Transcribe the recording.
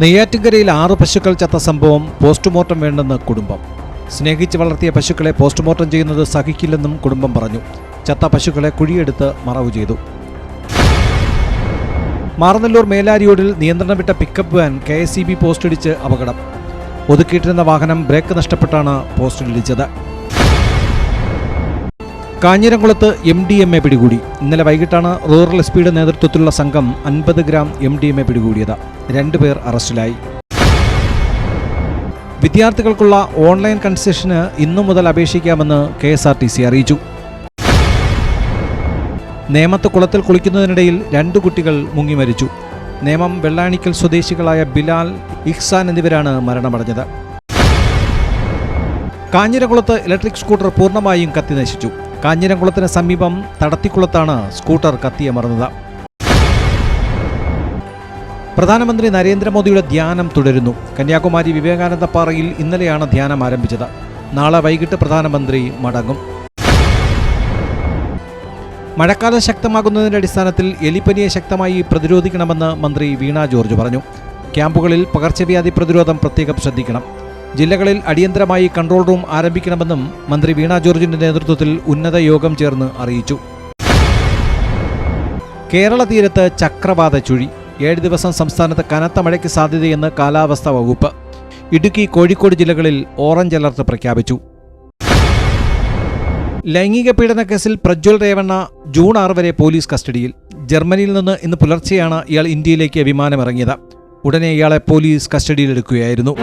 നെയ്യാറ്റിൻകരയിൽ ആറ് പശുക്കൾ ചത്ത സംഭവം പോസ്റ്റ്മോർട്ടം വേണ്ടെന്ന് കുടുംബം. സ്നേഹിച്ച് വളർത്തിയ പശുക്കളെ പോസ്റ്റ്മോർട്ടം ചെയ്യുന്നത് സഹിക്കില്ലെന്നും കുടുംബം പറഞ്ഞു. ചത്ത പശുക്കളെ കുഴിയെടുത്ത് മറവു ചെയ്തു. മാറനല്ലൂർ മേലാരിയോടിൽ നിയന്ത്രണം വിട്ട pickup van K S E B പോസ്റ്റിടിച്ച് അപകടം. ഒതുക്കിയിട്ടിരുന്ന വാഹനം ബ്രേക്ക് നഷ്ടപ്പെട്ടാണ് പോസ്റ്റിലിടിച്ചത് കാഞ്ഞിരംകുളത്ത് എം ഡി എം എ പിടികൂടി. ഇന്നലെ വൈകിട്ടാണ് റൂറൽ എസ് പിയുടെ നേതൃത്വത്തിലുള്ള സംഘം അൻപത് gram M D M A പിടികൂടിയത്. രണ്ടുപേർ അറസ്റ്റിലായി. വിദ്യാർത്ഥികൾക്കുള്ള ഓൺലൈൻ കൺസെഷന് ഇന്നു മുതൽ അപേക്ഷിക്കാമെന്ന് K S R T C അറിയിച്ചു. നേമത്ത് കുളത്തിൽ കുളിക്കുന്നതിനിടയിൽ രണ്ടു കുട്ടികൾ മുങ്ങി മരിച്ചു. നേമം വെള്ളാണിക്കൽ സ്വദേശികളായ ബിലാൽ ഇഹ്സാൻ എന്നിവരാണ് മരണമടഞ്ഞത്. കാഞ്ഞിരംകുളത്ത് ഇലക്ട്രിക് സ്കൂട്ടർ പൂർണമായും കത്തി നശിച്ചു. കാഞ്ഞിരംകുളത്തിന് സമീപം തടത്തിക്കുളത്താണ് സ്കൂട്ടർ കത്തിയമർന്നത് പ്രധാനമന്ത്രി നരേന്ദ്രമോദിയുടെ ധ്യാനം തുടരുന്നു. കന്യാകുമാരി വിവേകാനന്ദ പാറയിൽ ഇന്നലെയാണ് ധ്യാനം ആരംഭിച്ചത്. നാളെ വൈകിട്ട് പ്രധാനമന്ത്രി മടങ്ങും. മഴക്കാലം ശക്തമാകുന്നതിന്റെ അടിസ്ഥാനത്തിൽ എലിപ്പനിയെ ശക്തമായി പ്രതിരോധിക്കണമെന്ന് മന്ത്രി വീണ ജോർജ് പറഞ്ഞു. ക്യാമ്പുകളിൽ പകർച്ചവ്യാധി പ്രതിരോധം പ്രത്യേകം ശ്രദ്ധിക്കണം. ജില്ലകളിൽ അടിയന്തരമായി കൺട്രോൾ റൂം ആരംഭിക്കണമെന്നും മന്ത്രി വീണ ജോർജിന്റെ നേതൃത്വത്തിൽ ഉന്നത യോഗം ചേർന്ന് അറിയിച്ചു. കേരള തീരത്ത് ചക്രവാത ചുഴി ഏഴ് ദിവസം സംസ്ഥാനത്ത് കനത്ത മഴയ്ക്ക് സാധ്യതയെന്ന് കാലാവസ്ഥാ വകുപ്പ്. ഇടുക്കി കോഴിക്കോട് ജില്ലകളിൽ ഓറഞ്ച് അലർട്ട് പ്രഖ്യാപിച്ചു. ലൈംഗിക പീഡന കേസിൽ പ്രജ്വൽ രേവണ്ണ ജൂൺ ആറ് വരെ പോലീസ് കസ്റ്റഡിയിൽ. ജർമ്മനിയിൽ നിന്ന് ഇന്ന് പുലർച്ചെയാണ് ഇയാൾ ഇന്ത്യയിലേക്ക് വിമാനമിറങ്ങിയത്. ഉടനെ ഇയാളെ പോലീസ് കസ്റ്റഡിയിലെടുക്കുകയായിരുന്നു.